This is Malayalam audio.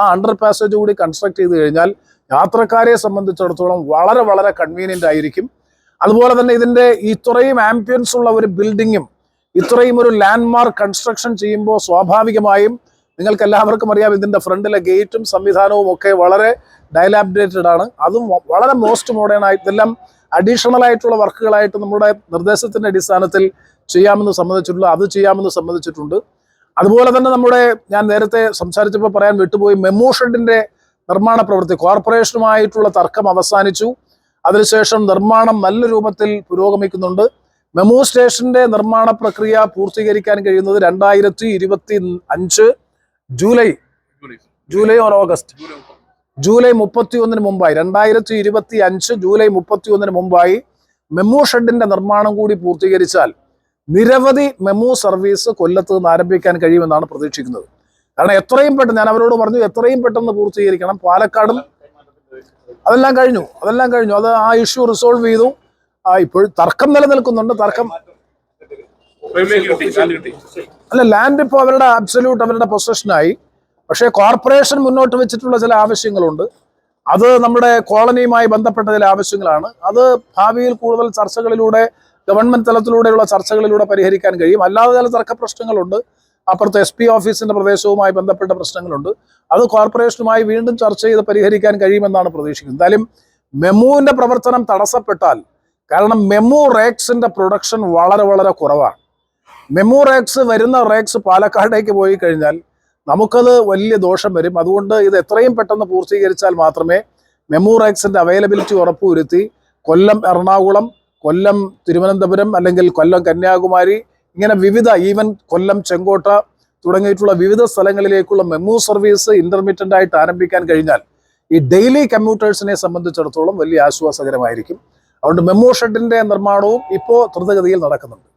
ആ അണ്ടർ പാസേജ് കൂടി കൺസ്ട്രക്ട് ചെയ്ത് കഴിഞ്ഞാൽ യാത്രക്കാരെ സംബന്ധിച്ചിടത്തോളം വളരെ വളരെ കൺവീനിയന്റ് ആയിരിക്കും. അതുപോലെ തന്നെ ഇതിന്റെ ഇത്രയും ആംബിയൻസ് ഉള്ള ഒരു ബിൽഡിങ്ങും ഇത്രയും ഒരു ലാൻഡ്മാർക്ക് കൺസ്ട്രക്ഷൻ ചെയ്യുമ്പോൾ സ്വാഭാവികമായും നിങ്ങൾക്ക് എല്ലാവർക്കും അറിയാം ഇതിന്റെ ഫ്രണ്ടിലെ ഗേറ്റും സംവിധാനവും ഒക്കെ വളരെ ഡയലാബിഡേറ്റഡ് ആണ്. അതും വളരെ മോസ്റ്റ് മോഡേൺ ആയി ഇതെല്ലാം അഡീഷണൽ ആയിട്ടുള്ള വർക്കുകളായിട്ട് നമ്മുടെ നിർദ്ദേശത്തിന്റെ അടിസ്ഥാനത്തിൽ ചെയ്യാമെന്ന് സംബന്ധിച്ചിട്ടുള്ള അത് ചെയ്യാമെന്ന് സമ്മതിച്ചിട്ടുണ്ട്. അതുപോലെ തന്നെ നമ്മുടെ ഞാൻ നേരത്തെ സംസാരിച്ചപ്പോൾ പറയാൻ വിട്ടുപോയി മെമ്മോ ഷെഡിന്റെ നിർമ്മാണ പ്രവൃത്തി കോർപ്പറേഷനുമായിട്ടുള്ള തർക്കം അവസാനിച്ചു. അതിനുശേഷം നിർമ്മാണം നല്ല രൂപത്തിൽ പുരോഗമിക്കുന്നുണ്ട്. മെമോ സ്റ്റേഷന്റെ നിർമ്മാണ പ്രക്രിയ പൂർത്തീകരിക്കാൻ കഴിയുന്നത് രണ്ടായിരത്തി ഇരുപത്തി അഞ്ച് July July or August. July മുപ്പത്തി ഒന്നിന് മുമ്പായി രണ്ടായിരത്തി ഇരുപത്തി അഞ്ച് ജൂലൈ മുപ്പത്തി ഒന്നിന് മുമ്പായി മെമ്മോ ഷെഡിന്റെ നിർമ്മാണം കൂടി പൂർത്തീകരിച്ചാൽ നിരവധി മെമു സർവീസ് കൊല്ലത്ത് നിന്ന് ആരംഭിക്കാൻ കഴിയുമെന്നാണ് പ്രതീക്ഷിക്കുന്നത്. കാരണം എത്രയും പെട്ടെന്ന് ഞാൻ അവരോട് പറഞ്ഞു എത്രയും പെട്ടെന്ന് പൂർത്തീകരിക്കണം. പാലക്കാടും അതെല്ലാം കഴിഞ്ഞു അതെല്ലാം കഴിഞ്ഞു. അത് ആ ഇഷ്യൂ റിസോൾവ് ചെയ്തു. ഇപ്പോൾ തർക്കം നിലനിൽക്കുന്നുണ്ട്. തർക്കം അല്ല ലാൻഡ് ഇപ്പോൾ അവരുടെ അബ്സല്യൂട്ട് അവരുടെ പൊസഷനായി പക്ഷേ കോർപ്പറേഷൻ മുന്നോട്ട് വെച്ചിട്ടുള്ള ചില ആവശ്യങ്ങളുണ്ട്. അത് നമ്മുടെ കോളനിയുമായി ബന്ധപ്പെട്ട ചില ആവശ്യങ്ങളാണ്. അത് ഭാവിയിൽ കൂടുതൽ ചർച്ചകളിലൂടെ ഗവൺമെന്റ് തലത്തിലൂടെയുള്ള ചർച്ചകളിലൂടെ പരിഹരിക്കാൻ കഴിയും. അല്ലാതെ ചില തർക്ക പ്രശ്നങ്ങളുണ്ട് അപ്പുറത്തെ എസ് പി ഓഫീസിന്റെ പ്രദേശവുമായി ബന്ധപ്പെട്ട പ്രശ്നങ്ങളുണ്ട്. അത് കോർപ്പറേഷനുമായി വീണ്ടും ചർച്ച ചെയ്ത് പരിഹരിക്കാൻ കഴിയുമെന്നാണ് പ്രതീക്ഷിക്കുന്നത്. എന്തായാലും മെമുവിന്റെ പ്രവർത്തനം തടസ്സപ്പെട്ടാൽ കാരണം മെമു റേക്സിന്റെ പ്രൊഡക്ഷൻ വളരെ വളരെ കുറവാണ്. മെമു റേക്സ് വരുന്ന റേക്സ് പാലക്കാടേക്ക് പോയി കഴിഞ്ഞാൽ നമുക്കത് വലിയ ദോഷം വരും. അതുകൊണ്ട് ഇത് എത്രയും പെട്ടെന്ന് പൂർത്തീകരിച്ചാൽ മാത്രമേ മെമു റേക്സിന്റെ അവൈലബിലിറ്റി ഉറപ്പുവരുത്തി. കൊല്ലം എറണാകുളം കൊല്ലം തിരുവനന്തപുരം അല്ലെങ്കിൽ കൊല്ലം കന്യാകുമാരി ഇങ്ങനെ വിവിധ ഈവൻ കൊല്ലം ചെങ്കോട്ട തുടങ്ങിയിട്ടുള്ള വിവിധ സ്ഥലങ്ങളിലേക്കുള്ള മെമു സർവീസ് ഇന്റർമീഡിയന്റ് ആയിട്ട് ആരംഭിക്കാൻ കഴിഞ്ഞാൽ ഈ ഡെയിലി കമ്മ്യൂട്ടേഴ്സിനെ സംബന്ധിച്ചിടത്തോളം വലിയ ആശ്വാസകരമായിരിക്കും. അതുകൊണ്ട് മെമ്മോ ഷെഡിന്റെ നിർമ്മാണവും ഇപ്പോൾ ദ്രുതഗതിയിൽ നടക്കുന്നുണ്ട്.